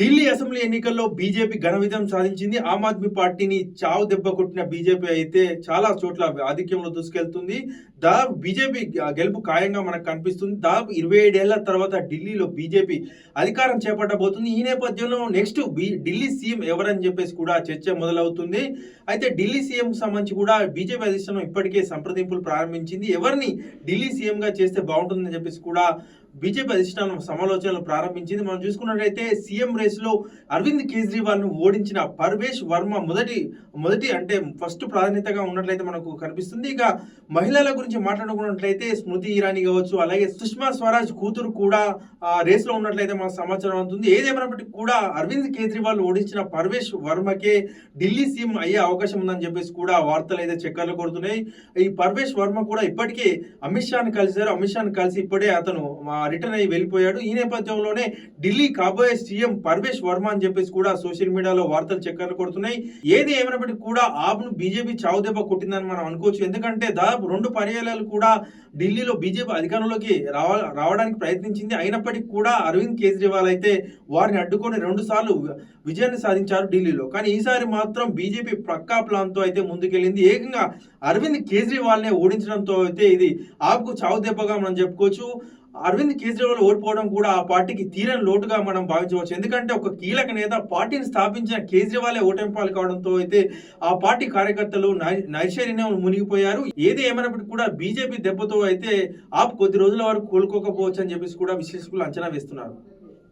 Delhi assembly ఎన్నికల్లో BJP ఘన విజయం సాధించింది. ఆమ్ ఆద్మీ పార్టీని చావు దెబ్బ కొట్టిన బీజేపీ అయితే చాలా చోట్ల ఆధిక్యంలో దూసుకెళ్తుంది. దాదాపు బీజేపీ గెలుపు ఖాయంగా మనకు కనిపిస్తుంది. దాదాపు ఇరవై ఏడేళ్ళ తర్వాత ఢిల్లీలో బీజేపీ అధికారం చేపట్టబోతుంది. ఈ నేపథ్యంలో నెక్స్ట్ బీ ఢిల్లీ సీఎం ఎవరని చెప్పేసి కూడా చర్చ మొదలవుతుంది. అయితే ఢిల్లీ సీఎం సంబంధించి కూడా బీజేపీ అధిష్టానం ఇప్పటికే సంప్రదింపులు ప్రారంభించింది. ఎవరిని ఢిల్లీ సీఎంగా చేస్తే బాగుంటుందని చెప్పేసి కూడా బీజేపీ అధిష్టానం సమాలోచనలు ప్రారంభించింది. మనం చూసుకున్నట్లయితే సీఎం రేసులో అరవింద్ కేజ్రీవాల్ను ఓడించిన పర్వేష్ వర్మ మొదటి మొదటి అంటే ఫస్ట్ ప్రాధాన్యతగా ఉన్నట్లయితే మనకు కనిపిస్తుంది. ఇక మహిళల గురించి మాట్లాడుకున్నట్లయితే స్మృతి ఇరానీ కావచ్చు అలాగే సుష్మా స్వరాజ్ కూతురు కూడా ఆ రేసులో ఉన్నట్లయితే మనకు సమాచారం అవుతుంది ఏదేమైనప్పటికీ కూడా అరవింద్ కేజ్రీవాల్ ఓడించిన పర్వేష్ వర్మకే ఢిల్లీ సీఎం అయ్యే అవకాశం ఉందని చెప్పేసి కూడా వార్తలు అయితే చక్కర్లు కొడుతున్నాయి. ఈ పర్వేష్ వర్మ కూడా ఇప్పటికే అమిత్ షాను కలిశారు. అమిత్ షాను కలిసి ఇప్పుడే అతను మా రిటర్న్ అయ్యి వెళ్ళిపోయాడు. ఈ నేపథ్యంలోనే ఢిల్లీ కాబోయే సీఎం పర్వేష్ వర్మ అని చెప్పేసి కూడా సోషల్ మీడియాలో వార్తలు చక్కర్లు కొడుతున్నాయి. ఏది ఏమైనప్పటికీ కూడా ఆప్ను బీజేపీ చావుదెబ్బ కొట్టిందని మనం అనుకోవచ్చు. ఎందుకంటే దాదాపు రెండు పర్యాయాలు కూడా ఢిల్లీలో బీజేపీ అధికారంలోకి రావ రావడానికి ప్రయత్నించింది. అయినప్పటికీ కూడా అరవింద్ కేజ్రీవాల్ అయితే వారిని అడ్డుకొని రెండు సార్లు విజయాన్ని సాధించారు ఢిల్లీలో. కానీ ఈసారి మాత్రం బీజేపీ ప్రక్కా ప్లాన్తో అయితే ముందుకెళ్ళింది. ఏకంగా అరవింద్ కేజ్రీవాల్నే ఓడించడంతో అయితే ఇది ఆప్కు చావు దెబ్బగా మనం చెప్పుకోవచ్చు. అరవింద్ కేజ్రీవాల్ ఓడిపోవడం కూడా ఆ పార్టీకి తీరని లోటుగా మనం భావించవచ్చు. ఎందుకంటే ఒక కీలక నేత పార్టీని స్థాపించిన కేజ్రీవాలే ఓటమి పాలు కావడంతో అయితే ఆ పార్టీ కార్యకర్తలు నైశర్యం మునిగిపోయారు. ఏది ఏమైనప్పటికీ కూడా బీజేపీ దెబ్బతో అయితే ఆప్ కొద్ది రోజుల వరకు కోలుకోకపోవచ్చు అని చెప్పేసి కూడా విశ్లేషకులు అంచనా వేస్తున్నారు.